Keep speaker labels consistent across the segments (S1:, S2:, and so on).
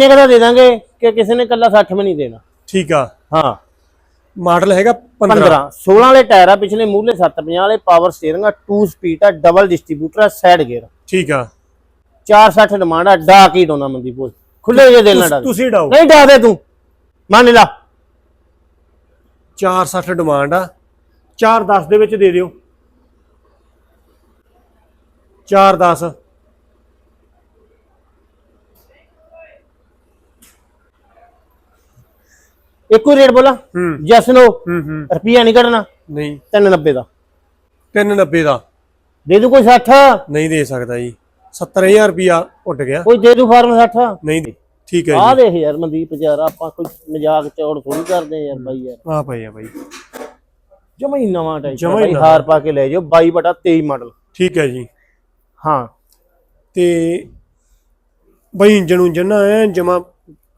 S1: ਕਿੰਨੇ ਦਾ ਦੇ ਦਾਂਗੇ ਕਿ ਕਿਸੇ ਨੇ ਕੱਲਾ 60 ਵੀ ਨਹੀਂ ਦੇਣਾ?
S2: ਠੀਕ ਆ।
S1: ਹਾਂ।
S2: ਮਾਡਲ ਹੈਗਾ 15
S1: 15 16 ਵਾਲੇ ਟਾਇਰ ਆ ਪਿਛਲੇ ਮੂਹਰੇ 750 ਵਾਲੇ ਪਾਵਰ ਸਟੀਅਰਿੰਗ ਆ 2 ਸਪੀਡ ਆ ਡਬਲ ਡਿਸਟ੍ਰੀਬਿਊਟਰ ਆ ਸਾਈਡ ਗੇਅਰ
S2: ਠੀਕ ਆ।
S1: 460 ਡਿਮਾਂਡ ਆ ਡਾ ਕੀ ਡੋਨਾ ਮੰਦੀ ਬੋਲ ਖੁੱਲੇ ਜੇ ਦੇ।
S2: ਤੁਸੀਂ ਡਾਓ।
S1: ਨਹੀਂ ਡਾ ਦੇ ਤੂੰ। ਮੰਨ ਲਾ।
S2: 460 ਡਿਮਾਂਡ ਆ। 410 ਦੇ ਵਿੱਚ ਦੇ ਦਿਓ। 410
S1: ਇੱਕੋ ਰੇਟ ਬੋਲਾ।
S2: ਹੂੰ।
S1: ਜੈਸ ਨੋ
S2: ਹੂੰ ਹੂੰ।
S1: ਰੁਪਿਆ ਨਹੀਂ ਕੱਢਣਾ।
S2: ਨਹੀਂ।
S1: 390 ਦਾ।
S2: 390 ਦਾ।
S1: ਦੇ ਦੂ ਕੋਈ 60
S2: ਨਹੀਂ ਦੇ ਸਕਦਾ ਜੀ। 70000 ਰੁਪਿਆ ਉੱਡ ਗਿਆ।
S1: ਕੋਈ ਦੇ ਦੂ ਫਾਰਮ 60
S2: ਨਹੀਂ ਦੇ। ਠੀਕ ਹੈ
S1: ਆ
S2: ਜੀ।
S1: ਦੇਖ ਯਾਰ ਮਨਦੀਪ ਯਾਰ ਆਪਾਂ ਕੋਈ ਮਜ਼ਾਕ ਚੌੜ ਥੋੜੀ ਕਰਦੇ ਯਾਰ ਬਾਈ ਯਾਰ।
S2: ਆ ਪਈ ਆ ਬਾਈ
S1: ਜਮਾ ਹੀ ਨਵਾਂ ਟਾਈਪ
S2: ਜਮਾਂ ਹੀ
S1: ਬਾਈ। ਹਾਰ ਪਾ ਕੇ ਲੈ ਜਾਓ 22 ਬਟਾ 23 ਮਾਡਲ
S2: ਠੀਕ ਹੈ ਜੀ।
S1: ਹਾਂ।
S2: ਤੇ ਬਈ ਇੰਜਨ ਉਂਜਨ ਨਾ ਐ ਜਮਾ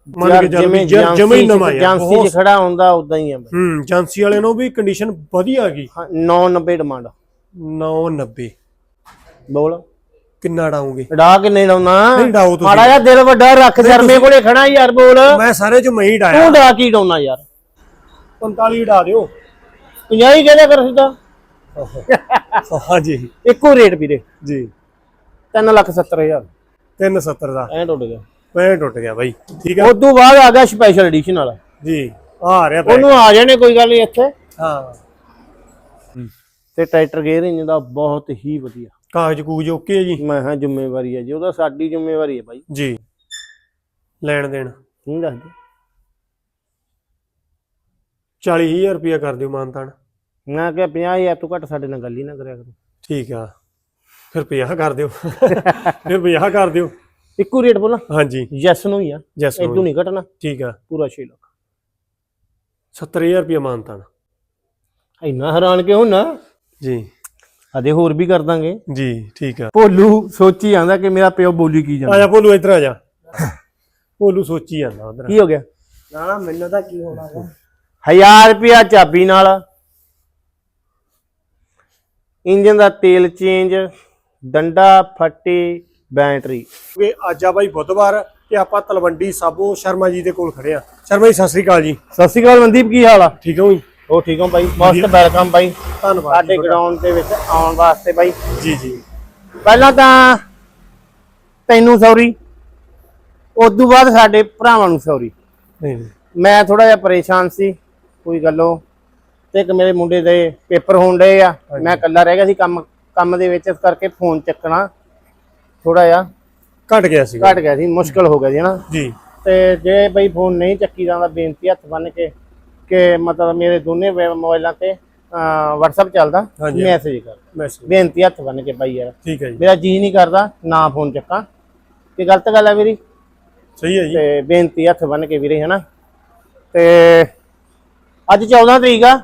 S2: ਮੰਨ
S1: ਯਾਰ
S2: ਕੇ ਚੱਲ ਵੀ ਜਮ- ਹੀ ਨਵਾਂ ਆ
S1: ਏਜੰਸੀ 'ਚ ਖੜਾ ਹੁੰਦਾ ਉਦਾਂ ਹੀ ਆ ਬਾਈ।
S2: ਹੂੰ ਏਜੰਸੀ ਵਾਲਿਆਂ ਨੂੰ ਵੀ ਕੰਡੀਸ਼ਨ ਵਧੀਆ ਗਈ
S1: ਹਾਂ, 990 ਡਿਮਾਂਡ
S2: 990
S1: ਬੋਲ।
S2: ਕਿੰਨਾ ਡਾਉਂਗੇ?
S1: ਡਾ ਕਿੰਨੇ ਲਾਉਣਾ
S2: ਨਹੀਂ ਡਾਓ ਤੁਸੀਂ।
S1: ਮਾੜਾ ਜਿਹਾ ਦਿਲ ਵੱਡਾ ਰੱਖ ਸ਼ਰਮੇ ਕੋਲੇ ਖੜਾ ਯਾਰ ਬੋਲ।
S2: ਮੈਂ ਸਾਰੇ ਚ ਮੈਂ ਹੀ ਡਾਇਆ।
S1: ਤੂੰ ਡਾ ਕੀ ਡਾਉਣਾ ਯਾਰ?
S2: 45 ਡਾ ਦਿਓ।
S1: 50 ਹੀ ਕਹਿੰਦਾ ਕਰ ਸਿੱਧਾ।
S2: ਹਾਂਜੀ
S1: ਇੱਕੋ ਰੇਟ ਵੀਰੇ।
S2: ਜੀ।
S1: 3 ਲੱਖ 70 ਹਜ਼ਾਰ।
S2: 370 ਦਾ।
S1: ਐ ਟੁੱਟ ਗਿਆ।
S2: ਮੈਂ ਟੁੱਟ ਗਿਆ ਬਾਈ ਠੀਕ ਹੈ
S1: ਉਸ ਤੋਂ ਬਾਅਦ ਆ ਗਿਆ ਸਪੈਸ਼ਲ ਐਡੀਸ਼ਨ ਵਾਲਾ।
S2: ਜੀ ਆ ਰਿਹਾ
S1: ਉਹਨੂੰ ਆ ਜਾਣੇ ਕੋਈ ਗੱਲ ਨਹੀਂ ਇੱਥੇ।
S2: ਹਾਂ।
S1: ਤੇ ਟਰੈਕਟਰ ਗੇਅਰ ਇੰਜ ਦਾ ਬਹੁਤ ਹੀ ਵਧੀਆ।
S2: ਕਾਗਜ਼ ਕੂਜ ਓਕੇ ਹੈ ਜੀ?
S1: ਮੈਂ ਹਾਂ ਜ਼ਿੰਮੇਵਾਰੀ ਹੈ ਜੀ ਉਹਦਾ ਸਾਡੀ ਜ਼ਿੰਮੇਵਾਰੀ ਹੈ ਬਾਈ।
S2: ਜੀ। ਲੈਣ ਦੇਣ।
S1: ਨਹੀਂ ਦੱਸਦੇ
S2: 40000 ਰੁਪਇਆ ਕਰ ਦਿਓ ਮਾਨਤਾਨ।
S1: ਮੈਂ ਕਿਹਾ 50000 ਤੋਂ ਘੱਟ ਸਾਡੇ ਨਾਲ ਗੱਲ ਹੀ ਨਾ ਕਰਿਆ ਕਰੋ।
S2: ਠੀਕ ਆ। ਫਿਰ 50 ਕਰ ਦਿਓ। ਫਿਰ 50 ਕਰ ਦਿਓ।
S1: ਇੱਕੋ ਰੇਟ ਬੋਲਾਂ?
S2: ਹਾਂਜੀ।
S1: ਯੈਸ ਨੂੰ ਹੀ ਆ।
S2: ਜੈਸ
S1: ਇਦੋਂ ਨਹੀਂ ਘਟਣਾ।
S2: ਠੀਕ ਆ।
S1: ਪੂਰਾ 6 ਲੱਖ।
S2: 70000 ਰੁਪਇਆ ਮਾਨਤਾਨ
S1: ਇੰਨਾ ਹੈਰਾਨ ਕਿਉਂ ਨਾ?
S2: ਜੀ।
S1: ਅਦੇ ਹੋਰ ਵੀ ਕਰ ਦਾਂਗੇ।
S2: ਜੀ ਠੀਕ ਆ।
S1: ਭੋਲੂ ਸੋਚੀ ਜਾਂਦਾ ਕਿ ਮੇਰਾ ਪਿਓ ਬੋਲੀ ਕੀ
S2: ਆ
S1: ਜਾਂਦਾ
S2: ਜਾ ਭੋਲੂ ਇੱਧਰ ਆ ਜਾ। ਭੋਲੂ ਸੋਚੀ ਜਾਂਦਾ ਉਧਰ।
S1: ਕੀ ਹੋ ਗਿਆ?
S2: ਨਾ ਮੈਨੂੰ ਤਾਂ ਕੀ ਹੋਣਾ ਹੈ
S1: 1000 ਰੁਪਿਆ ਚਾਬੀ ਨਾਲ। ਇੰਜਨ ਦਾ ਤੇਲ ਚੇਂਜ ਡੰਡਾ ਫੱਟੀ ਬੈਟਰੀ।
S2: ਕਿ ਅੱਜ ਆ ਬਾਈ ਬੁੱਧਵਾਰ ਤੇ ਆਪਾਂ ਤਲਵੰਡੀ ਸਾਬੋ ਸ਼ਰਮਾ ਜੀ ਦੇ ਕੋਲ ਖੜੇ ਆ। ਸ਼ਰਮਾ ਜੀ ਸਤਿ ਸ੍ਰੀ ਅਕਾਲ ਜੀ।
S1: ਸਤਿ ਸ਼੍ਰੀ ਅਕਾਲ ਮਨਦੀਪ ਕੀ ਹਾਲ ਆ?
S2: ਠੀਕ ਹੋ ਜੀ?
S1: ਉਹ ਠੀਕ ਹੋ ਬਾਈ? ਮਸਤ ਵੈਲਕਮ ਬਾਈ।
S2: ਧੰਨਵਾਦ
S1: ਸਾਡੇ ਗਰਾਊਂਡ ਦੇ ਵਿੱਚ ਆਉਣ ਵਾਸਤੇ ਬਾਈ।
S2: ਜੀ ਜੀ।
S1: ਪਹਿਲਾਂ ਤਾਂ ਤੈਨੂੰ ਸੌਰੀ ਉਦੋਂ ਬਾਅਦ ਸਾਡੇ ਭਰਾਵਾਂ ਨੂੰ ਸੌਰੀ।
S2: ਨਹੀਂ
S1: ਮੈਂ ਥੋੜਾ ਜਿਹਾ ਪਰੇਸ਼ਾਨ ਸੀ ਕੋਈ ਗੱਲੋਂ। ਤੇ ਇੱਕ ਮੇਰੇ ਮੁੰਡੇ ਦੇ ਪੇਪਰ ਹੋਣ ਡਏ ਆ। ਮੈਂ ਇਕੱਲਾ ਰਹਿ ਗਿਆ ਸੀ ਕੰਮ ਕੰਮ ਦੇ ਵਿੱਚ ਇਸ ਕਰਕੇ ਫੋਨ ਚੱਕਣਾ। ਥੋੜਾ ਜਿਹਾ
S2: ਘਟ ਗਿਆ ਸੀ
S1: ਘਟ ਗਿਆ ਸੀ ਮੁਸ਼ਕਲ ਹੋ ਗਿਆ ਸੀ ਨਾ?
S2: ਜੀ।
S1: ਤੇ ਜੇ ਬਈ ਫੋਨ ਨਹੀਂ ਚੱਕੀ ਜਾਂਦਾ ਬੇਨਤੀ ਹੱਥ ਬੰਨ ਕੇ ਕਿ ਮਤਲਬ ਮੇਰੇ ਦੋਨੇ ਮੋਬਾਈਲਾਂ ਤੇ WhatsApp ਚੱਲਦਾ। ਮੈਸੇਜ ਕਰ।
S2: ਮੈਸੇਜ
S1: ਬੇਨਤੀ ਹੱਥ ਬੰਨ ਕੇ ਬਾਈ ਯਾਰ।
S2: ਠੀਕ ਹੈ ਜੀ।
S1: ਮੇਰਾ ਜੀ ਨਹੀਂ ਕਰਦਾ ਨਾ ਫੋਨ ਚੱਕਾਂ। ਕਿ ਗਲਤ ਗੱਲ ਹੈ ਮੇਰੀ
S2: ਸਹੀ ਹੈ ਜੀ।
S1: ਤੇ ਬੇਨਤੀ ਹੱਥ ਬੰਨ ਕੇ ਵੀਰੇ ਹਨਾ ਤੇ ਅੱਜ 14 ਤਰੀਕ ਆ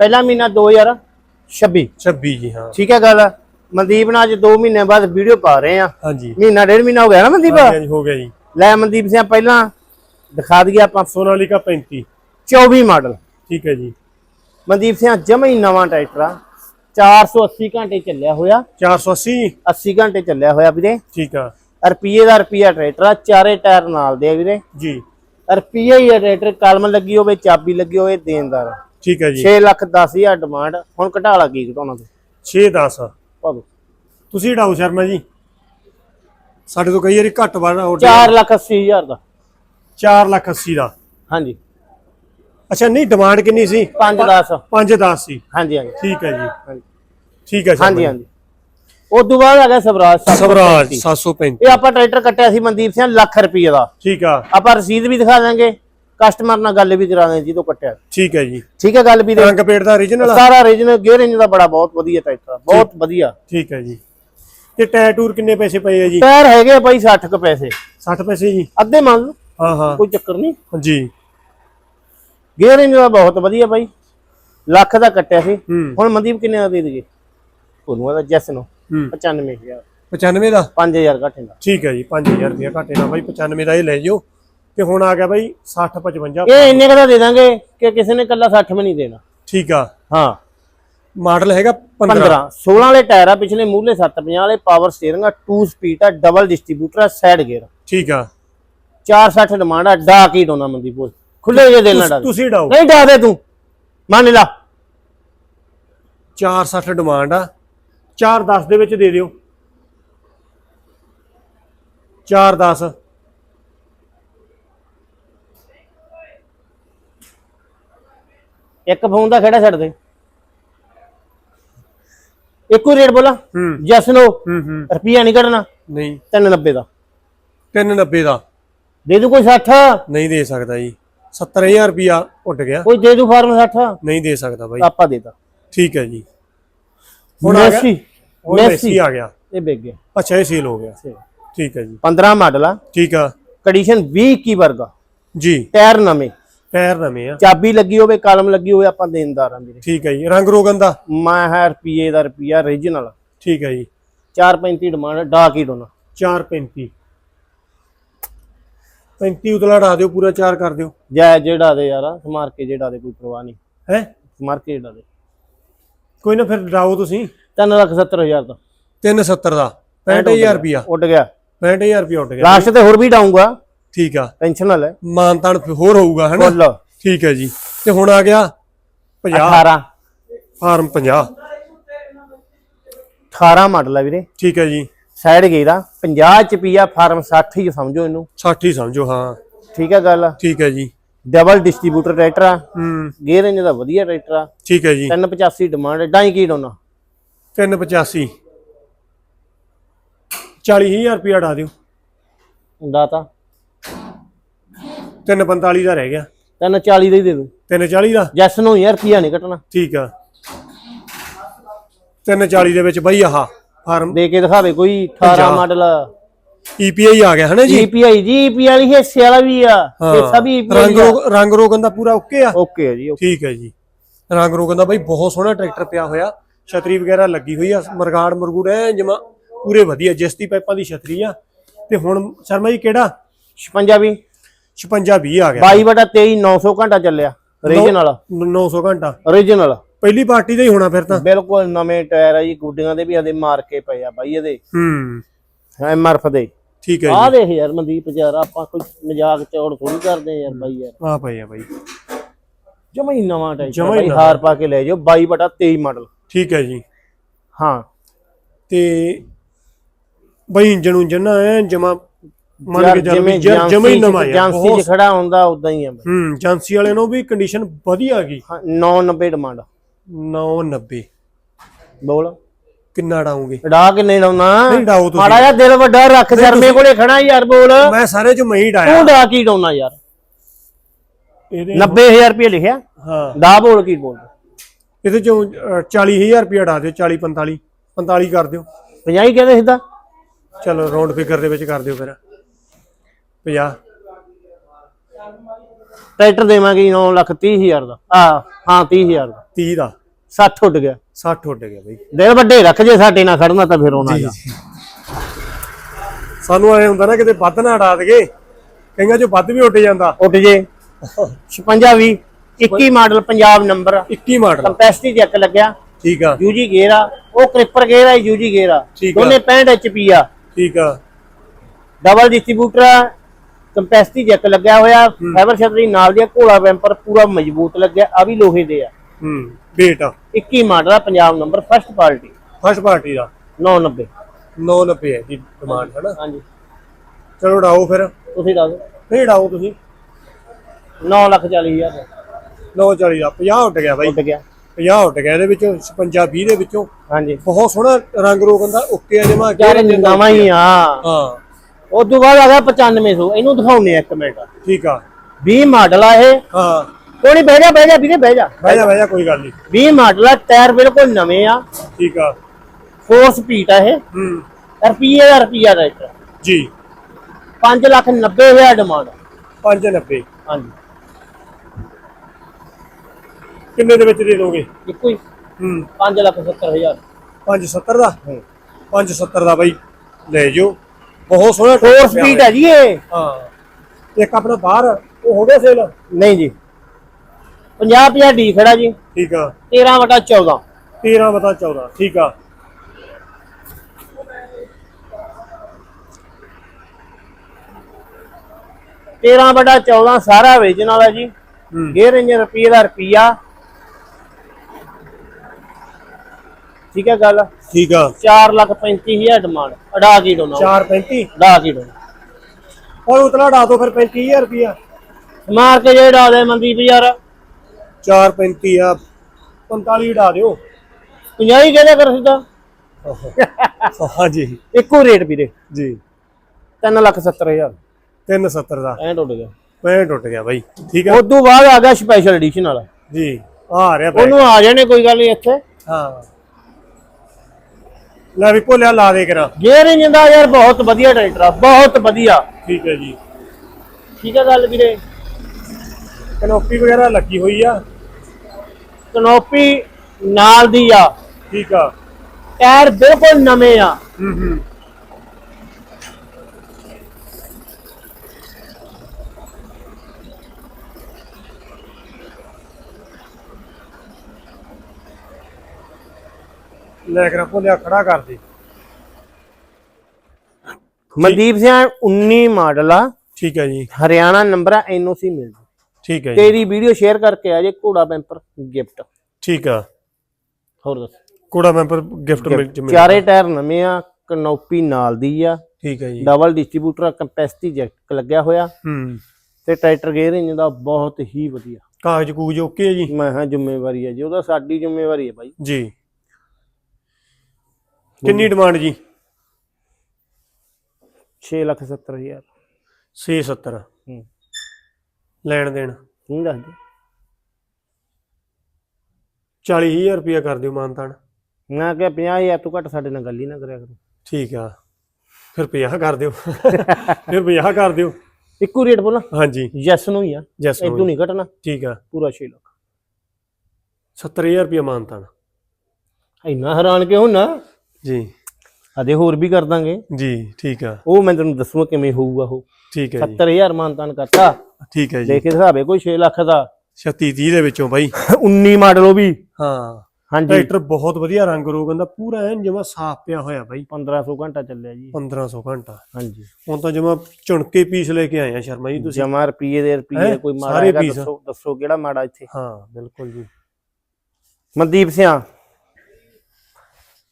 S1: ਪਹਿਲਾ ਮਹੀਨਾ 2026
S2: 26 ਜੀ ਹਾਂ।
S1: ਠੀਕ ਹੈ ਗੱਲ? ਮਨਦੀਪ ਨਾਲ ਅੱਜ 2 ਮਹੀਨੇ ਬਾਅਦ ਵੀਡੀਓ ਪਾ ਰਹੇ ਆ
S2: ਹਾਂਜੀ।
S1: ਮਹੀਨਾ ਡੇਢ ਮਹੀਨਾ ਹੋ ਗਿਆ ਨਾ ਮਨਦੀਪ?
S2: ਹਾਂਜੀ ਹੋ ਗਿਆ ਜੀ।
S1: ਲੈ ਮਨਦੀਪ ਸਿੰਘ ਪਹਿਲਾਂ ਦਿਖਾ ਦਈਏ ਆਪਾਂ।
S2: ਸੋਨਾਲੀਕਾ 35
S1: 24 ਮਾਡਲ
S2: ਠੀਕ ਹੈ ਜੀ।
S1: ਮਨਦੀਪ ਸਿੰਘ ਜਮਾ ਹੀ ਨਵਾਂ ਟਰੈਕਟਰ ਆ। 480 ਘੰਟੇ ਚੱਲਿਆ ਹੋਇਆ।
S2: 480 ਜੀ
S1: 80 ਘੰਟੇ ਚੱਲਿਆ ਹੋਇਆ ਵੀਰੇ।
S2: ਠੀਕ ਆ।
S1: ਰੁਪਈਏ ਦਾ ਰੁਪਈਆ ਟਰੈਕਟਰ ਆ ਚਾਰੇ ਟਾਇਰ ਨਾਲ ਦੇ ਆ ਵੀਰੇ।
S2: ਜੀ।
S1: ਰੁਪਈਆ ਹੀ ਟਰੈਕਟਰ ਕਲਮ ਲੱਗੀ ਹੋਵੇ ਚਾਬੀ ਲੱਗੀ ਹੋਵੇ ਦੇਣਦਾਰ।
S2: ਠੀਕ ਹੈ ਜੀ।
S1: 6 ਲੱਖ 10 ਹਜ਼ਾਰ ਡਿਮਾਂਡ ਹੁਣ ਘਟਾ ਲਾ ਕੀ ਘਟਾਉਣਾ ਤੂੰ
S2: 6 10
S1: ਭਾਗੋ
S2: ਤੁਸੀਂ ਢਾਓ ਸ਼ਰਮਾ ਜੀ। ਸਾਡੇ ਤੋਂ ਕਈ ਵਾਰੀ ਘੱਟ ਵਾਰ ਆਰਡਰ
S1: 4 ਲੱਖ 80 ਹਜ਼ਾਰ ਦਾ।
S2: 4 ਲੱਖ 80 ਦਾ।
S1: ਹਾਂਜੀ।
S2: ਅੱਛਾ ਨਹੀਂ ਡਿਮਾਂਡ ਕਿੰਨੀ ਸੀ?
S1: 5 10
S2: 5 10 ਸੀ।
S1: ਹਾਂਜੀ ਹਾਂਜੀ।
S2: ਠੀਕ ਹੈ ਜੀ। ਠੀਕ ਹੈ
S1: ਹਾਂਜੀ ਹਾਂਜੀ। ਉਸ ਤੋਂ ਬਾਅਦ ਆ ਗਿਆ ਸਵਰਾਜ 735
S2: ਸਵਰਾਜ 735
S1: ਇਹ ਆਪਾਂ ਟਰੈਕਟਰ ਕੱਟਿਆ ਸੀ ਮਨਦੀਪ ਸਿੰਘ ਲੱਖ ਰੁਪਏ ਦਾ।
S2: ਠੀਕ ਆ।
S1: ਆਪਾਂ ਰਸੀਦ ਵੀ ਦਿਖਾ ਦਾਂਗੇ ਕਸਟਮਰ ਨਾਲ ਗੱਲ ਵੀ ਕਰਾ ਦਾਂਗੇ ਜਿਹਦੋਂ ਕੱਟਿਆ।
S2: ਠੀਕ ਹੈ ਜੀ।
S1: ਠੀਕ ਹੈ ਗੱਲ ਵੀ ਦੇ
S2: ਰੰਗ ਪੇੜ ਦਾ origignal
S1: ਸਾਰਾ ਰੀਜਨਲ ਗੇਅਰ ਇੰਜ ਦਾ ਬੜਾ ਬਹੁਤ ਵਧੀਆ ਟਰੈਕਟਰ ਬਹੁਤ ਵਧੀਆ।
S2: ਠੀਕ ਹੈ ਜੀ। ਤੇ ਟਾਇਰ ਟੂਰ ਕਿੰਨੇ ਪੈਸੇ ਪਏ ਆ ਜੀ?
S1: ਟਾਇਰ ਹੈਗੇ ਬਾਈ 60 ਕੁ ਪੈਸੇ।
S2: 60 ਪੈਸੇ ਜੀ?
S1: ਅੱਧੇ ਮੰਨ ਲਓ।
S2: ਹਾਂ ਹਾਂ।
S1: ਕੋਈ ਚੱਕਰ ਨਹੀਂ।
S2: ਜੀ।
S1: ਗੇਅਰ ਇੰਜ ਦਾ ਬਹੁਤ ਵਧੀਆ ਬਾਈ। ਲੱਖ ਦਾ ਕੱਟਿਆ ਸੀ। ਹੁਣ ਮਨਦੀਪ ਕਿੰਨੇ ਦਾ ਦੇ ਦਈਏ? ਤੁਹਾਨੂੰ ਦਾ ਜੈਸ ਨੂੰ।
S2: ਹੂੰ।
S1: 95000
S2: 95 ਦਾ?
S1: 5000 ਘੱਟ ਦਾ
S2: ਠੀਕ ਹੈ ਜੀ 5000 ਰੁਪਇਆ ਘਾਟੇ ਬਾਈ 95 ਦਾ ਇਹ ਲੈ ਜਿਓ। ਤੇ ਹੁਣ ਆ ਗਿਆ ਬਾਈ 60 55
S1: ਇਹ ਇੰਨੇ ਕੁ ਦਾ ਦੇ ਦਾਂਗੇ ਕਿ ਕਿਸੇ ਨੇ ਕੱਲਾ 60 ਵੀ ਨਹੀਂ ਦੇਣਾ।
S2: ਠੀਕ ਆ।
S1: ਹਾਂ।
S2: ਮਾਡਲ ਹੈਗਾ 15
S1: 15 16 ਵਾਲੇ ਟਾਇਰ ਆ ਪਿਛਲੇ ਮੂਹਰੇ 750 ਵਾਲੇ ਪਾਵਰ ਸਟੀਅਰਿੰਗ ਆ 2 ਸਪੀਡ ਆ ਡਬਲ ਡਿਸਟ੍ਰੀਬਿਊਟਰ ਆ ਸਾਈਡ ਗੇਅਰ
S2: ਠੀਕ ਆ।
S1: 460 ਡਿਮਾਂਡ ਆ ਡਾ ਕੀ ਡੋਨਾ ਮੰਦੀ ਬੋਲ ਖੁੱਲੇ ਜੇ ਦੇ ਨਾ ਡਾ।
S2: ਤੁਸੀਂ ਡਾਓ।
S1: ਨਹੀਂ ਡਾ ਦੇ ਤੂੰ। ਮੰਨ ਲਾ।
S2: 460 ਡਿਮਾਂਡ ਆ। 410 ਦੇ ਵਿੱਚ ਦੇ ਦਿਓ। 410
S1: ਇੱਕ ਫੋਨ ਦਾ ਖੜਾ ਛੱਡ ਦੇ। ਇੱਕੋ ਰੇਟ ਬੋਲਾ।
S2: ਹੂੰ।
S1: ਜਸ ਨੋ
S2: ਹੂੰ ਹੂੰ।
S1: ਰੁਪਿਆ ਨਹੀਂ ਕੱਢਣਾ।
S2: ਨਹੀਂ।
S1: 390 ਦਾ।
S2: 390 ਦਾ।
S1: ਦੇ ਦੂ ਕੋਈ 60
S2: ਨਹੀਂ ਦੇ ਸਕਦਾ ਜੀ। 70000 ਰੁਪਿਆ ਉੱਡ ਗਿਆ।
S1: ਕੋਈ ਦੇ ਦੂ ਫਾਰਮ 60
S2: ਨਹੀਂ ਦੇ ਸਕਦਾ ਬਾਈ।
S1: ਆਪਾਂ ਦੇਤਾ
S2: ਠੀਕ ਹੈ ਜੀ। ਹੁਣ ਆ ਗਿਆ।
S1: ਮੈਸੀ
S2: ਆ ਗਿਆ।
S1: ਇਹ ਵਿਕ ਗਿਆ
S2: ਅੱਛਾ ਇਹ ਸੇਲ ਹੋ ਗਿਆ। ਠੀਕ ਹੈ ਜੀ।
S1: 15 ਮਾਡਲ ਆ।
S2: ਠੀਕ ਆ।
S1: ਕੰਡੀਸ਼ਨ 20 ਕੀ ਵਰਗਾ।
S2: ਜੀ।
S1: ਟਾਇਰ ਨਵੇਂ।
S2: ਪੈਰ ਨਵੇਂ ਆ।
S1: ਚਾਬੀ ਲੱਗੀ ਹੋਵੇ ਕਲਮ ਲੱਗੀ ਹੋਵੇ ਆਪਾਂ ਦੇਣਦਾਰਾਂ ਵੀਰੇ।
S2: ਠੀਕ ਹੈ ਜੀ। ਰੰਗ ਰੋਗਨ ਦਾ?
S1: ਮੈਂ ਹੈ ਰੁਪਏ ਦਾ ਰੁਪਿਆ ਰੀਜਨਲ
S2: ਠੀਕ ਹੈ ਜੀ।
S1: 435 ਡਿਮਾਂਡ ਡਾ ਕੀ ਡੋਨਾ
S2: 435 35 ਉਤਲਾ ਡਾ ਦਿਓ ਪੂਰਾ 4 ਕਰ ਦਿਓ।
S1: ਜੈ ਜਿਹੜਾ ਦੇ ਯਾਰ ਸਮਾਰ ਕੇ ਜਿਹੜਾ ਦੇ ਕੋਈ ਪਰਵਾਹ ਨਹੀਂ।
S2: ਹੈ?
S1: ਸਮਾਰ ਕੇ ਜਿਹੜਾ ਦੇ।
S2: ਕੋਈ ਨਾ ਫਿਰ ਡਾਓ ਤੁਸੀਂ।
S1: 370000 ਦਾ।
S2: 370 ਦਾ। 65000 ਰੁਪਿਆ
S1: ਉੱਡ ਗਿਆ।
S2: 65000 ਰੁਪਿਆ ਉੱਡ ਗਿਆ।
S1: ਲਾਸਟ ਤੇ ਹੋਰ ਵੀ ਡਾਊਂਗਾ।
S2: ਠੀਕ ਆ।
S1: ਟੈਨਸ਼ਨ ਨਾ ਲੈ
S2: ਮਾਨਤਾਨ ਹੋਰ ਹੋਊਗਾ ਹੈਨਾ
S1: ਫੁੱਲ
S2: ਠੀਕ ਹੈ ਜੀ। ਤੇ ਹੁਣ ਆ ਗਿਆ 50
S1: 18
S2: ਫਾਰਮ 50
S1: 18 ਮਾਡਲ ਆ ਵੀਰੇ।
S2: ਠੀਕ ਹੈ ਜੀ।
S1: ਸਾਈਡ ਗੇਰਾ 50 ਚ ਪੀਆ ਫਾਰਮ 60 ਹੀ ਸਮਝੋ ਇਹਨੂੰ।
S2: 60 ਹੀ ਸਮਝੋ ਹਾਂ।
S1: ਠੀਕ ਹੈ ਗੱਲ।
S2: ਠੀਕ ਹੈ ਜੀ।
S1: ਡਬਲ ਡਿਸਟ੍ਰੀਬਿਊਟਰ ਟਰੈਕਟਰ ਆ।
S2: ਹੂੰ।
S1: ਗੇਅਰ ਇੰਜ ਦਾ ਵਧੀਆ ਟਰੈਕਟਰ ਆ।
S2: ਠੀਕ ਹੈ ਜੀ।
S1: 385 ਡਿਮਾਂਡ ਡਾਈ ਕੀ ਡੋਨਾ
S2: 385 40000 ਰੁਪਿਆ ਡਾ ਦਿਓ।
S1: ਦਾਤਾ
S2: 345 ਦਾ ਰਹਿ ਗਿਆ।
S1: 340 ਦਾ ਹੀ ਦੇ ਦੂੰ।
S2: 340 ਦਾ?
S1: ਜੈਸ ਨੂੰ ਯਾਰ ਰੁਪਿਆ ਨਹੀਂ ਕੱਟਣਾ।
S2: ਠੀਕ ਆ। 340 ਦੇ ਵਿੱਚ ਬਈ ਆਹ ਫਾਰਮ
S1: ਦੇ ਕੇ ਦਿਖਾਵੇ ਕੋਈ 18 ਮਾਡਲ।
S2: EPI ਆ ਗਿਆ ਹਨਾ ਜੀ?
S1: ਜੀਪੀਆਈ ਜੀਪੀ ਵਾਲੀ ਹਿੱਸੇ ਵਾਲਾ ਵੀ ਆ। ਇਹ ਸਭ
S2: ਰੰਗ ਰੋਗ ਰੰਗ ਰੋਗਨ ਦਾ ਪੂਰਾ ਓਕੇ ਆ?
S1: ਓਕੇ ਹੈ ਜੀ।
S2: ਠੀਕ ਹੈ ਜੀ। ਰੰਗ ਰੋਗਨ ਦਾ ਬਈ ਬਹੁਤ ਸੋਹਣਾ ਟਰੈਕਟਰ ਪਿਆ ਹੋਇਆ। ਛਤਰੀ ਵਗੈਰਾ ਲੱਗੀ ਹੋਈ ਆ। ਮਰਗਾੜ ਮਰਗੂੜ ਐ ਜਮਾ ਪੂਰੇ ਵਧੀਆ। ਜਿਸ ਦੀ ਪਾਈਪਾਂ ਦੀ ਛਤਰੀ ਆ। ਤੇ ਹੁਣ ਸ਼ਰਮਾ ਜੀ ਕਿਹੜਾ?
S1: 56 ਵੀ
S2: 56 20 ਆ ਗਿਆ।
S1: 22 ਬਟਾ 23 900 ਘੰਟਾ ਚੱਲਿਆ ਰੀਜਨਲ
S2: 900 ਘੰਟਾ।
S1: ਓਰੀਜਨਲ
S2: ਪਹਿਲੀ ਪਾਰਟੀ ਦਾ ਹੀ ਹੋਣਾ ਫਿਰ ਤਾਂ।
S1: ਬਿਲਕੁਲ ਨਵੇਂ ਟਾਇਰ ਆ ਜੀ ਗੁੱਡੀਆਂ ਦੇ ਵੀ ਅਦੇ ਮਾਰ ਕੇ ਪਏ ਆ ਬਾਈ ਇਹਦੇ।
S2: ਹੂੰ।
S1: ਐਮਆਰਐਫ ਦੇ।
S2: ਠੀਕ ਹੈ
S1: ਆਹ ਦੇਖ ਯਾਰ ਮਨਦੀਪ ਯਾਰ ਆਪਾਂ ਕੋਈ ਮਜ਼ਾਕ ਚੌੜ ਥੋੜੀ ਕਰਦੇ ਯਾਰ ਬਾਈ ਯਾਰ।
S2: ਜੀ ਆ ਪਏ ਆ ਬਾਈ।
S1: ਜਮਾ ਹੀ ਨਵਾਂ ਟਾਇਰ
S2: ਜਮਾਂ ਹੀ।
S1: ਹਾਰ ਪਾ ਕੇ ਲੈ ਜਾਓ 22 ਬਟਾ 23 ਮਾਡਲ।
S2: ਠੀਕ ਹੈ ਜੀ।
S1: ਹਾਂ।
S2: ਤੇ ਬਈ ਇੰਜਨ ਉਂਜਨ ਨਾ ਐ ਜਮਾ ਮੰਨ ਕੇ ਚੱਲ ਵੀ ਜਮਾ ਨਵਾਂ
S1: ਏਜੰਸੀ
S2: ਬਹੁਤ
S1: 'ਚ ਖੜਾ ਹੁੰਦਾ ਉਦਾਂ ਹੀ ਆ ਬਾਈ
S2: ਹੂੰ ਏਜੰਸੀ ਵਾਲੇ ਨੂੰ ਵੀ ਕੰਡੀਸ਼ਨ ਵਧੀਆ ਗਈ।
S1: ਹਾਂ 990 ਡਿਮਾਂਡ
S2: 990
S1: ਬੋਲ।
S2: ਕਿੰਨਾ ਡਾਉਂਗੇ
S1: ਡਾ ਕਿੰਨੇ ਲਾਉਣਾ
S2: ਨਹੀਂ ਡਾਓ ਤੁਸੀਂ।
S1: ਮਾੜਾ ਜਿਹਾ ਦਿਲ ਵੱਡਾ ਰੱਖ ਸ਼ਰਮੇ ਕੋਲੇ ਖੜਾ ਯਾਰ ਬੋਲ।
S2: ਮੈਂ ਸਾਰੇ ਚ ਮੈਂ ਹੀ ਡਾਇਆ।
S1: ਤੂੰ ਡਾ ਕੀ ਡਾਉਣਾ ਯਾਰ?
S2: ਇਹਦੇ
S1: 90000 ਰੁਪਏ ਲਿਖਿਆ?
S2: ਹਾਂ।
S1: ਦਾ ਬੋਲ ਕੀ ਬੋਲ।
S2: ਇਹਦੇ ਚੋਂ ਅ, 40000 ਰੁਪਏ ਡਾ ਦਿਓ 40 45 45 ਕਰ ਦਿਓ।
S1: 50 ਹੀ ਕਹਿੰਦੇ ਸਿੱਧਾ।
S2: ਚਲੋ ਰਾਉਂਡ ਫਿਗਰ ਦੇ ਵਿੱਚ ਕਰ ਦਿਓ ਫਿਰ। 50
S1: ਟਰੈਕਟਰ ਦੇਵਾਂਗੇ 9 ਲੱਖ 30 ਹਜ਼ਾਰ ਦਾ। ਆ ਹਾਂ 30 ਹਜ਼ਾਰ ਦਾ।
S2: 30 ਦਾ।
S1: 60 ਉੱਡ ਗਿਆ।
S2: 60 ਉੱਡ ਗਿਆ ਬਈ।
S1: ਦਿਲ ਵੱਡੇ ਰੱਖ ਜੇ ਸਾਡੇ ਨਾਲ ਖੜਨਾ ਤਾਂ ਫਿਰ ਉਹਨਾਂ ਜਾ
S2: ਸਾਨੂੰ ਐ ਹੁੰਦਾ ਨਾ ਕਿਤੇ ਵੱਧ ਨਾ ਡਾ ਦਗੇ ਕਈਆਂ ਚ ਵੱਧ ਵੀ ਉੱਡ ਜਾਂਦਾ।
S1: ਉੱਡ ਜੇ। 56 ਵੀ 21 model Punjab number
S2: 21 model.
S1: Capacity check ਲੱਗਿਆ।
S2: ਠੀਕ ਆ।
S1: ਯੂਜੀ ਗੇਅਰ ਆ। ਉਹ ਕ੍ਰਿਪਰ ਗੇਅਰ ਆ ਯੂਜੀ ਗੇਅਰ ਆ। ਦੋਨੇ 65 HP ਆ।
S2: ਠੀਕ ਆ।
S1: ਡਬਲ ਡਿਸਟ੍ਰੀਬਿਊਟਰ ਆ। ਕੰਪੈਸਿਟੀ ਚੈੱਕ ਲੱਗਿਆ ਹੋਇਆ ਫਾਈਬਰ ਛਤਰੀ ਨਾਲ ਦੀ ਆ, ਘੋੜਾ ਵੈਂਪਰ ਪੂਰਾ ਮਜ਼ਬੂਤ ਲੱਗਿਆ ਆ ਵੀ ਲੋਹੇ ਦੇ ਆ।
S2: ਹੂੰ ਵੇਟ
S1: 21 ਮਾਡਲ ਆ Punjab number first party.
S2: First party ਦਾ?
S1: 990
S2: 990 ਹੈ ਜੀ ਡਿਮਾਂਡ ਹੈ ਨਾ
S1: ਹਾਂਜੀ।
S2: ਚਲੋ ਡਾਓ ਫਿਰ।
S1: ਤੁਸੀਂ ਦੱਸ
S2: ਨਹੀਂ ਡਾਓ ਤੁਸੀਂ।
S1: 9 ਲੱਖ 40 ਹਜ਼ਾਰ ਦਾ।
S2: 940 ਦਾ 50 ਉੱਡ ਗਿਆ ਬਾਈ।
S1: ਉੱਡ ਗਿਆ।
S2: 50 ਉੱਡ ਗਿਆ ਇਹਦੇ ਵਿੱਚੋਂ 56 20 ਦੇ ਵਿੱਚੋਂ।
S1: ਹਾਂਜੀ।
S2: ਬਹੁਤ ਸੋਹਣਾ ਰੰਗ ਰੋਗਨ ਦਾ ਓਕੇ ਆ ਜਮਾ।
S1: ਯਾਰ ਨਵਾਂ ਹੀ ਆ।
S2: ਹਾਂ।
S1: ਉਸ ਤੋਂ ਬਾਅਦ ਆ ਗਿਆ 9500 ਇਹਨੂੰ ਦਿਖਾਉਣੇ ਆ ਇੱਕ ਮਿੰਟ।
S2: ਠੀਕ ਆ।
S1: 20 ਮਾਡਲ ਆ ਇਹ।
S2: ਹਾਂ।
S1: ਕੋਣੀ ਬਹਿ ਜਾ ਬਹਿ ਜਾ ਵੀਰੇ ਬਹਿ ਜਾ।
S2: ਬਹਿ ਜਾ ਬਹਿ ਜਾ ਕੋਈ ਗੱਲ ਨਹੀਂ।
S1: 20 ਮਾਡਲ ਆ ਟਾਇਰ ਬਿਲਕੁਲ ਨਵੇਂ ਆ।
S2: ਠੀਕ ਆ।
S1: 4 ਸਪੀਡ ਆ ਇਹ।
S2: ਹੂੰ।
S1: ਰੁਪਈਏ ਦਾ ਰੁਪਈਆ ਦਾ ਇੱਕ।
S2: ਜੀ।
S1: 5 ਲੱਖ 90 ਹਜ਼ਾਰ ਡਿਮਾਂਡ
S2: 590
S1: ਹਾਂਜੀ।
S2: ਕਿੰਨੇ ਦੇ ਵਿੱਚ ਦੇ ਦੋਗੇ?
S1: ਇੱਕੋ ਹੀ।
S2: ਹੂੰ।
S1: 5 ਲੱਖ 70 ਹਜ਼ਾਰ।
S2: 570 ਦਾ? 570 ਦਾ ਬਾਈ। ਲੈ ਜਾਓ। ਬਹੁਤ ਸੋਹਣਾ
S1: 4
S2: tractor ਪਿਆ
S1: ਸਪੀਡ ਹੈ ਜੀ ਇਹ।
S2: ਹਾਂ। ਇੱਕ ਆਪਣਾ ਬਾਹਰ ਉਹ ਹੋ ਗਿਆ ਸੇਲ
S1: ਨਹੀਂ ਜੀ। 50 50 ਡੀ ਖੜਾ ਜੀ।
S2: ਠੀਕ ਆ।
S1: 13 ਵਟਾ 14
S2: 13 ਬਤਾ 14 ਠੀਕ ਆ।
S1: 13 ਬਟਾ 14 ਸਾਰਾ ਓਰੀਜਨਲ ਹੈ ਜੀ। ਗੇਅਰ ਇੰਜਨ ਰੁਪਏ ਦਾ ਰੁਪਿਆ ਠੀਕ ਹੈ ਗੱਲ।
S2: ਠੀਕ ਆ।
S1: 4 ਲੱਖ 35000 ਡਿਮਾਂਡ ਅਡਾ ਕੀ ਡੋਨਾ
S2: 435
S1: ਅਡਾ ਕੀ ਡੋਨਾ?
S2: ਹੋਰ ਉਤਲਾ ਡਾ ਦੋ ਫਿਰ 35000 ਰੁਪਿਆ
S1: ਮਾਰ ਕੇ ਜੇ ਡਾ ਦੇ ਮਨਦੀਪ ਯਾਰ।
S2: 435 ਆ 45 ਡਾ ਦਿਓ।
S1: 50 ਹੀ ਕਹਿੰਦੇ ਕਰ ਸਿੱਧਾ।
S2: ਹਾਂਜੀ।
S1: ਇੱਕੋ ਰੇਟ ਵੀਰੇ।
S2: ਜੀ।
S1: 3 ਲੱਖ 70000
S2: 370 ਦਾ।
S1: ਐਂ ਟੁੱਟ ਗਿਆ।
S2: ਮੈਂ ਟੁੱਟ ਗਿਆ ਬਾਈ। ਠੀਕ
S1: ਹੈ ਉਦੋਂ ਬਾਅਦ ਆ ਗਿਆ ਸਪੈਸ਼ਲ ਐਡੀਸ਼ਨ ਵਾਲਾ।
S2: ਜੀ। ਆ ਰਿਹਾ
S1: ਉਹਨੂੰ ਆ ਜਾਣੇ ਕੋਈ ਗੱਲ ਨਹੀਂ ਇੱਥੇ।
S2: ਹਾਂ। ਲੈ ਵੀ ਭੋਲਿਆ ਲਾ ਦੇ ਕਰਾਂ।
S1: ਗੇਅਰ ਇੰਜਨ ਦਾ ਯਾਰ ਬਹੁਤ ਵਧੀਆ ਟਰੈਕਟਰ ਆ ਬਹੁਤ ਵਧੀਆ।
S2: ਠੀਕ ਹੈ ਜੀ।
S1: ਠੀਕ ਹੈ ਗੱਲ ਵੀਰੇ।
S2: ਕਨੋਪੀ ਵਗੈਰਾ ਲੱਗੀ ਹੋਈ ਆ?
S1: ਕਨੋਪੀ ਨਾਲ ਦੀ ਆ।
S2: ਠੀਕ ਆ।
S1: ਟਾਇਰ ਬਿਲਕੁਲ ਨਵੇਂ ਆ।
S2: ਹੂੰ ਹੂੰ। ਲੈ ਕਰਾਂ ਭੋਲਿਆ ਖੜਾ ਕਰ ਦੇ।
S1: ਮਨਦੀਪ ਸਿੰਘ 19 ਮਾਡਲ ਆ।
S2: ਠੀਕ ਹੈ ਜੀ।
S1: ਹਰਿਆਣਾ ਨੰਬਰ ਆ ਐਨਓਸੀ ਮਿਲ ਜੂ।
S2: ਠੀਕ ਹੈ ਜੀ।
S1: ਤੇਰੀ ਵੀਡੀਓ ਸ਼ੇਅਰ ਕਰਕੇ ਆ ਜੇ ਘੋੜਾ ਪੈਂਪਰ ਗਿਫਟ।
S2: ਠੀਕ ਆ।
S1: ਹੋਰ ਦੱਸ।
S2: ਕੋੜਾ ਮੈਂਬਰ ਗਿਫਟ ਮਿਲ ਮਿਲ-
S1: ਚਾਰੇ ਟਾਇਰ ਨਵੇਂ ਆ ਕਨੋਪੀ ਨਾਲ ਦੀ ਆ।
S2: ਠੀਕ ਹੈ ਜੀ।
S1: ਡਬਲ ਡਿਸਟ੍ਰੀਬਿਊਟਰ ਕੰਪੈਸਿਟੀ ਜੈਕ ਲੱਗਿਆ ਹੋਇਆ।
S2: ਹੂੰ।
S1: ਤੇ ਟਰੈਕਟਰ ਗੇਅਰ ਇੰਜਨ ਦਾ ਬਹੁਤ ਹੀ ਵਧੀਆ।
S2: ਕਾਗਜ਼ ਕੂਗਜ਼ ਓਕੇ ਹੈ ਜੀ?
S1: ਮੈਂ ਹਾਂ ਜ਼ਿੰਮੇਵਾਰੀ ਹੈ ਜੀ ਉਹਦਾ ਸਾਡੀ ਜ਼ਿੰਮੇਵਾਰੀ ਹੈ ਬਾਈ।
S2: ਜੀ। ਕਿੰਨੀ ਡਿਮਾਂਡ ਜੀ?
S1: 6 ਲੱਖ 70 ਹਜ਼ਾਰ।
S2: 670
S1: ਹੂੰ।
S2: ਲੈਣ ਦੇਣ।
S1: ਤੂੰ ਦੱਸ ਦੇ
S2: 40000 ਰੁਪਇਆ ਕਰ ਦਿਓ ਮਾਨਤਾਨ।
S1: ਮੈਂ ਕਿਹਾ 50 ਹਜ਼ਾਰ ਤੋਂ ਘੱਟ ਸਾਡੇ ਨਾਲ ਗੱਲ ਹੀ ਨਾ ਕਰਿਆ ਕਰੋ।
S2: ਠੀਕ ਆ। ਫਿਰ 50 ਕਰ ਦਿਓ। ਫਿਰ 50 ਕਰ ਦਿਓ।
S1: ਇੱਕੋ ਰੇਟ ਬੋਲਾਂ।
S2: ਹਾਂਜੀ।
S1: ਯੈਸ ਨੂੰ ਹੀ ਆ।
S2: ਜੈਸ
S1: ਇਦੋਂ ਨਹੀਂ ਘਟਣਾ।
S2: ਠੀਕ ਆ।
S1: ਪੂਰਾ 6 ਲੱਖ।
S2: 70000 ਰੁਪਇਆ ਮਾਨਤਾਨ।
S1: ਇੰਨਾ ਹੈਰਾਨ ਕਿਉਂ ਨਾ
S2: ਜੀ।
S1: ਅਦੇ ਹੋਰ ਵੀ ਕਰ ਦਾਂਗੇ।
S2: ਜੀ ਠੀਕ ਆ।
S1: ਉਹ ਮੈਂ ਤੈਨੂੰ ਦੱਸੂਗਾ ਕਿਵੇਂ ਹੋਊਗਾ ਉਹ।
S2: ਠੀਕ ਹੈ ਜੀ।
S1: 70000 ਮਾਨਤਾਨ ਕਰਤਾ।
S2: ਠੀਕ ਹੈ ਜੀ।
S1: ਦੇਖ ਹਿਸਾਬੇ ਕੋਈ 6 ਲੱਖ ਦਾ।
S2: 36 30 ਦੇ ਵਿੱਚੋਂ ਬਾਈ।
S1: 19 ਮਾਡਲ ਉਹ ਵੀ।
S2: ਹਾਂ।
S1: ਹਾਂਜੀ।
S2: ਟਰੈਕਟਰ ਬਹੁਤ ਵਧੀਆ ਰੰਗ ਰੋਗਨ ਦਾ ਪੂਰਾ ਐਨ ਜਮਾ ਸਾਫ਼ ਪਿਆ ਹੋਇਆ ਬਾਈ।
S1: 1500 ਘੰਟਾ ਚੱਲਿਆ ਜੀ।
S2: 1500 ਘੰਟਾ।
S1: ਹਾਂਜੀ।
S2: ਹੁਣ ਤਾਂ ਜਮਾ ਚੁਣਕੇ ਪੀਸ ਲੈ ਕੇ ਆਏ ਆ ਸ਼ਰਮਾ ਜੀ ਤੁਸੀਂ।
S1: ਜਮਾ ਰੁਪਏ ਦੇ ਰੁਪਏ? ਕੋਈ ਮਾੜਾ? ਦੱਸੋ ਦੱਸੋ ਕਿਹੜਾ ਮਾੜਾ ਇੱਥੇ।
S2: ਹਾਂ ਬਿਲਕੁਲ ਜੀ।
S1: ਮਨਦੀਪ ਸਿੰਘ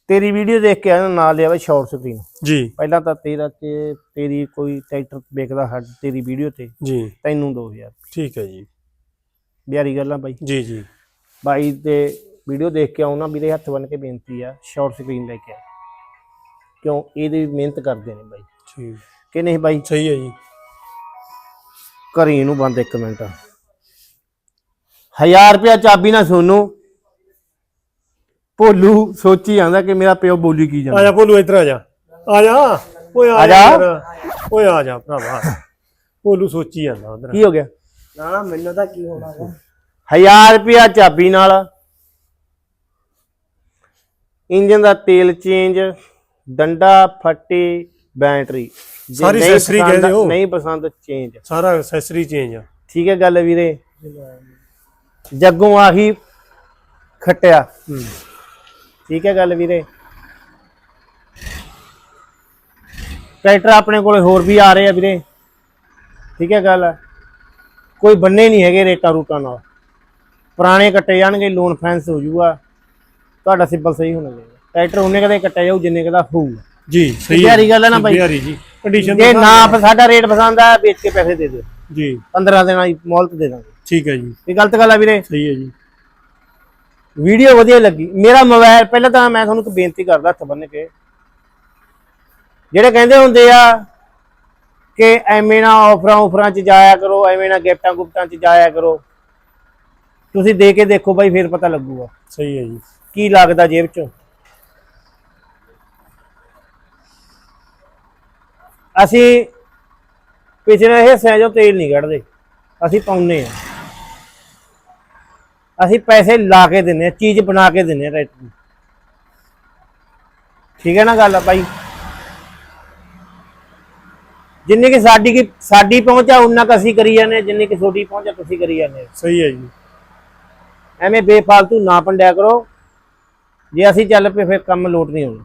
S1: ਤੇਰੀ ਵੀਡੀਓ ਦੇਖ ਕੇ ਆਇਆ ਨਾਲ ਲਿਆ ਵਾ ਸ਼ਾਰਟ ਸਕਰੀਨ।
S2: ਜੀ।
S1: ਪਹਿਲਾਂ ਤਾਂ ਤੇਰਾ ਤੇ ਤੇਰੀ ਕੋਈ ਟਰੈਕਟਰ ਵੇਖਦਾ ਹੱਡ ਤੇਰੀ ਵੀਡੀਓ ਤੇ
S2: ਜੀ।
S1: ਤੈਨੂੰ 2000
S2: ਠੀਕ ਹੈ ਜੀ।
S1: ਬਿਆਰੀ ਗੱਲਾਂ ਬਾਈ।
S2: ਜੀ ਜੀ।
S1: ਬਾਈ ਤੇ ਵੀਡੀਓ ਦੇਖ ਕੇ ਆਉਣਾ ਵੀਰੇ ਹੱਥ ਬੰਨ ਕੇ ਬੇਨਤੀ ਆ ਸ਼ਾਰਟ ਸਕਰੀਨ ਲੈ ਕੇ ਆ। ਕਿਉਂ? ਇਹਦੀ ਮਿਹਨਤ ਕਰਦੇ ਨੇ ਬਾਈ।
S2: ਠੀਕ।
S1: ਕਿ ਨਹੀਂ ਬਾਈ?
S2: ਸਹੀ ਹੈ ਜੀ।
S1: ਘਰੀ ਨੂੰ ਬੰਦ ਇੱਕ ਮਿੰਟ। 1000 ਰੁਪਿਆ ਚਾਬੀ ਨਾ ਸੋਨੂ ਭੋਲੂ ਸੋਚੀ ਜਾਂਦਾ ਕਿ ਮੇਰਾ ਪਿਓ ਬੋਲੀ ਕੀ
S2: ਆ
S1: ਜਾਂਦਾ।
S2: ਜਾ ਭੋਲੂ ਇੱਧਰ ਆ ਜਾ ਆ ਜਾ ਓਏ ਆ
S1: ਆ
S2: ਜਾ
S1: ਜਾ।
S2: ਯਾਰ। ਓਏ ਆ ਜਾ ਭਰਾਵਾ। ਭੋਲੂ ਸੋਚੀ ਜਾਂਦਾ ਉਧਰ।
S1: ਕੀ ਹੋ ਗਿਆ?
S2: ਨਾ ਮੈਨੂੰ ਤਾਂ ਕੀ ਹੋਣਾ
S1: 1000 ਰੁਪਿਆ ਚਾਬੀ ਨਾਲ। ਇੰਜਨ ਦਾ ਤੇਲ ਚੇਂਜ ਡੰਡਾ ਫੱਟੀ ਬੈਟਰੀ। ਜੇ
S2: ਸਾਰੀ
S1: ਨਹੀਂ
S2: accessory
S1: ਪਸੰਦ-
S2: ਕਹਿੰਦੇ ਹੋ।
S1: ਨਹੀਂ ਪਸੰਦ ਚੇਂਜ
S2: ਸਾਰਾ ਐਕਸੈਸਰੀ ਚੇਂਜ ਆ।
S1: ਠੀਕ ਹੈ ਗੱਲ ਵੀਰੇ? ਜੱਗੋਂ ਆਹੀ ਖੱਟਿਆ।
S2: ਹੂੰ।
S1: ਠੀਕ ਹੈ ਗੱਲ ਵੀਰੇ। ਟਰੈਕਟਰ ਆਪਣੇ ਕੋਲੇ ਹੋਰ ਵੀ ਆ ਰਹੇ ਆ ਵੀਰੇ। ਠੀਕ ਹੈ ਗੱਲ। ਕੋਈ ਬੰਨੇ ਨਹੀਂ ਹੈਗੇ ਰੇਟਾਂ ਰੂਟਾਂ ਨਾਲ। ਪੁਰਾਣੇ ਕੱਟੇ ਜਾਣਗੇ ਲੋਨ ਫੈਂਸ ਹੋ ਜਾਊਗਾ ਤੁਹਾਡਾ ਸਿੰਪਲ ਸਹੀ ਹੋਣਾ ਚਾਹੀਦਾ। ਟਰੈਕਟਰ ਉਹਨੇ ਕਦੇ ਕੱਟਿਆ ਜਾਊ ਜਿੰਨੇ ਕਦਾ ਹੋਊਗਾ
S2: ਜੀ ਸਹੀ
S1: ਬਿਹਾਰੀ ਗੱਲ ਹੈ ਨਾ।
S2: ਬਿਹਾਰੀ ਜੀ। ਕੰਡੀਸ਼ਨ
S1: ਜੇ ਨਾ ਸਾਡਾ ਰੇਟ ਪਸੰਦ ਆ ਵੇਚ ਕੇ ਪੈਸੇ ਦੇ ਦਿਓ।
S2: ਜੀ।
S1: 15 ਦਿਨਾਂ ਦੀ ਮੌਲਤ ਦੇ ਦਾਂਗੇ।
S2: ਠੀਕ ਹੈ ਜੀ।
S1: ਇਹ ਗਲਤ ਗੱਲ ਆ ਵੀਰੇ।
S2: ਸਹੀ ਹੈ ਜੀ।
S1: ਵੀਡੀਓ ਵਧੀਆ ਲੱਗੀ। ਮੇਰਾ ਮੋਬਾਈਲ ਪਹਿਲਾਂ ਤਾਂ ਮੈਂ ਤੁਹਾਨੂੰ ਇੱਕ ਬੇਨਤੀ ਕਰਦਾ ਹੱਥ ਬੰਨ ਕੇ। ਜਿਹੜੇ ਕਹਿੰਦੇ ਹੁੰਦੇ ਆ ਕਿ ਐਵੇਂ ਨਾ ਆਫਰਾਂ ਆਫਰਾਂ 'ਚ ਜਾਇਆ ਕਰੋ ਐਵੇਂ ਨਾ ਗਿਫਟਾਂ ਗੁਫਟਾਂ 'ਚ ਜਾਇਆ ਕਰੋ। ਤੁਸੀਂ ਦੇ ਕੇ ਦੇਖੋ ਬਾਈ ਫਿਰ ਪਤਾ ਲੱਗੂਗਾ।
S2: ਸਹੀ ਹੈ ਜੀ।
S1: ਕੀ ਲੱਗਦਾ ਜੇਬ 'ਚ? ਅਸੀਂ ਪਿਛਲੇ ਹਿੱਸਿਆਂ 'ਚੋਂ ਤੇਲ ਨਹੀਂ ਕੱਢਦੇ। ਅਸੀਂ ਪਾਉਨੇ ਆ ਅਸੀਂ ਪੈਸੇ ਲਾ ਕੇ ਦਿੰਨੇ ਆ ਚੀਜ਼ ਬਣਾ ਕੇ ਦਿੰਨੇ ਆ ਟਰੈਕਟਰ ਨੂੰ। ਠੀਕ ਹੈ ਨਾ ਗੱਲ ਭਾਈ ਜਿੰਨੀ ਕਿ ਸਾਡੀ ਕੀ ਸਾਡੀ ਪਹੁੰਚ ਆ ਉਨਾ ਕੁ ਅਸੀਂ ਕਰੀ ਜਾਂਦੇ ਜਿੰਨੀ ਕਿ ਤੁਹਾਡੀ ਪਹੁੰਚ ਆ ਤੁਸੀਂ ਕਰੀ ਜਾਂਦੇ।
S2: ਸਹੀ ਹੈ ਜੀ।
S1: ਐਵੇਂ ਬੇਫਾਲਤੂ ਨਾ ਪੰਡਿਆ ਕਰੋ। ਜੇ ਅਸੀਂ ਚੱਲ ਪਏ ਫਿਰ ਕੰਮ ਲੋਟ ਨਹੀਂ ਹੋਣਾ।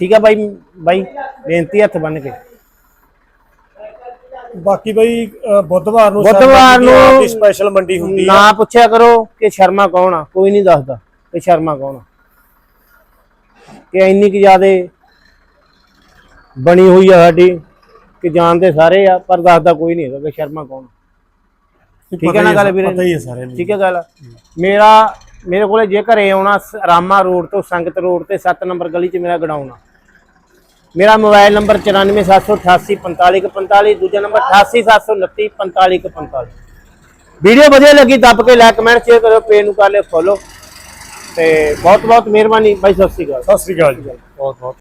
S1: ਠੀਕ ਹੈ ਬਾਈ ਬਾਈ ਬੇਨਤੀ ਹੱਥ ਬੰਨ ਕੇ।
S2: ਬਾਕੀ ਬਈ ਅ, ਬੁੱਧਵਾਰ ਨੂੰ
S1: ਬੁੱਧਵਾਰ ਨੂੰ
S2: ਸਪੈਸ਼ਲ ਮੰਡੀ ਹੁੰਦੀ ਆ।
S1: ਨਾ ਪੁੱਛਿਆ ਕਰੋ ਕਿ ਸ਼ਰਮਾ ਕੌਣ ਆ ਕੋਈ ਨਹੀਂ ਦੱਸਦਾ ਕਿ ਸ਼ਰਮਾ ਕੌਣ ਆ। ਕਿ ਇੰਨੀ ਕਿ ਜ਼ਿਆਦੇ ਬਣੀ ਹੋਈ ਆ ਸਾਡੀ ਕਿ ਜਾਣਦੇ ਸਾਰੇ ਆ ਪਰ ਦੱਸਦਾ ਕੋਈ ਨਹੀਂ ਹੈਗਾ ਕਿ ਸ਼ਰਮਾ ਕੌਣ ਆ। ਠੀਕ ਹੈ ਨਾ ਗੱਲ ਵੀਰੇ?
S2: ਪਤਾ ਹੀ ਹੈ ਸਾਰਿਆਂ ਨੂੰ।
S1: ਠੀਕ ਹੈ ਗੱਲ। ਮੇਰਾ ਮੇਰੇ ਕੋਲੇ ਜੇ ਘਰੇ ਆਉਣਾ ਸ- ਰਾਮਾ ਰੋਡ ਤੋਂ ਸੰਗਤ ਰੋਡ ਤੇ 7 ਨੰਬਰ ਗਲੀ 'ਚ ਮੇਰਾ ਗਡਾਉਣਾ ਮੇਰਾ ਮੋਬਾਈਲ ਨੰਬਰ 9478845145 ਦੂਜਾ ਨੰਬਰ 8879945145 ਵੀਡੀਓ ਵਧੀਆ ਲੱਗੀ ਦੱਬ ਕੇ ਲਾਈਕ ਕਮੈਂਟ ਸ਼ੇਅਰ ਕਰਿਓ ਪੇਜ ਨੂੰ ਕਰ ਲਿਓ ਫੋਲੋ ਤੇ ਬਹੁਤ ਬਹੁਤ ਮਿਹਰਬਾਨੀ। ਬਾਈ ਸਤਿ ਸ਼੍ਰੀ ਅਕਾਲ।
S2: ਸਤਿ ਸ੍ਰੀ ਅਕਾਲ ਜੀ। ਬਹੁਤ ਬਹੁਤ